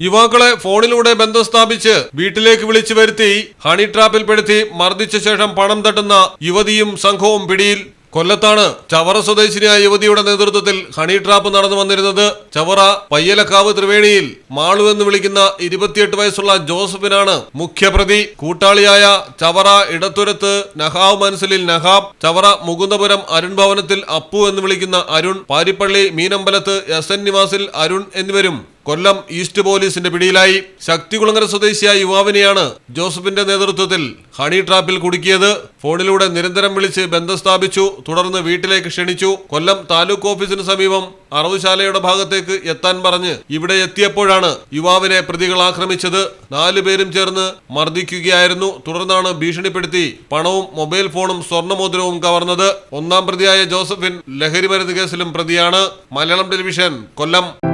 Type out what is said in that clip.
യുവാക്കളെ ഫോണിലൂടെ ബന്ധം സ്ഥാപിച്ച് വീട്ടിലേക്ക് വിളിച്ചു വരുത്തി ഹണി ട്രാപ്പിൽപ്പെടുത്തി മർദ്ദിച്ച ശേഷം പണം തട്ടുന്ന യുവതിയും സംഘവും പിടിയിൽ. കൊല്ലത്താണ് ചവറ സ്വദേശിനിയായ യുവതിയുടെ നേതൃത്വത്തിൽ ഹണി ട്രാപ്പ് നടന്നു വന്നിരുന്നത്. ചവറ പയ്യലക്കാവ് ത്രിവേണിയിൽ മാളു എന്ന് വിളിക്കുന്ന ഇരുപത്തിയെട്ട് വയസ്സുള്ള ജോസഫിനാണ് മുഖ്യപ്രതി. കൂട്ടാളിയായ ചവറ ഇടത്തുരത്ത് നഹാവ് മനസ്സിലിൽ നഹാബ് ചവറ മുകുന്ദപുരം അരുൺ ഭവനത്തിൽ അപ്പു എന്ന് വിളിക്കുന്ന അരുൺ പാരിപ്പള്ളി മീനമ്പലത്ത് എസ് എൻ നിവാസിൽ അരുൺ എന്നിവരും കൊല്ലം ഈസ്റ്റ് പോലീസിന്റെ പിടിയിലായി ശക്തികുളങ്ങര സ്വദേശിയായ യുവാവിനെയാണ് ജോസഫിന്റെ നേതൃത്വത്തിൽ ഹണി ട്രാപ്പിൽ കുടുക്കിയത്. ഫോണിലൂടെ നിരന്തരം വിളിച്ച് ബന്ധം സ്ഥാപിച്ചു തുടർന്ന് വീട്ടിലേക്ക് ക്ഷണിച്ചു. കൊല്ലം താലൂക്ക് ഓഫീസിന് സമീപം അറവുശാലയുടെ ഭാഗത്തേക്ക് എത്താൻ പറഞ്ഞ് ഇവിടെ എത്തിയപ്പോഴാണ് യുവാവിനെ പ്രതികൾ ആക്രമിച്ചത്. നാലു പേരും ചേർന്ന് മർദ്ദിക്കുകയായിരുന്നു. തുടർന്നാണ് ഭീഷണിപ്പെടുത്തി പണവും മൊബൈൽ ഫോണും സ്വർണമോതിരവും കവർന്നത്. ഒന്നാം പ്രതിയായ ജോസഫിൻ ലഹരി മരുന്ന് കേസിലും പ്രതിയാണ്. മലയാളം ടെലിവിഷൻ കൊല്ലം.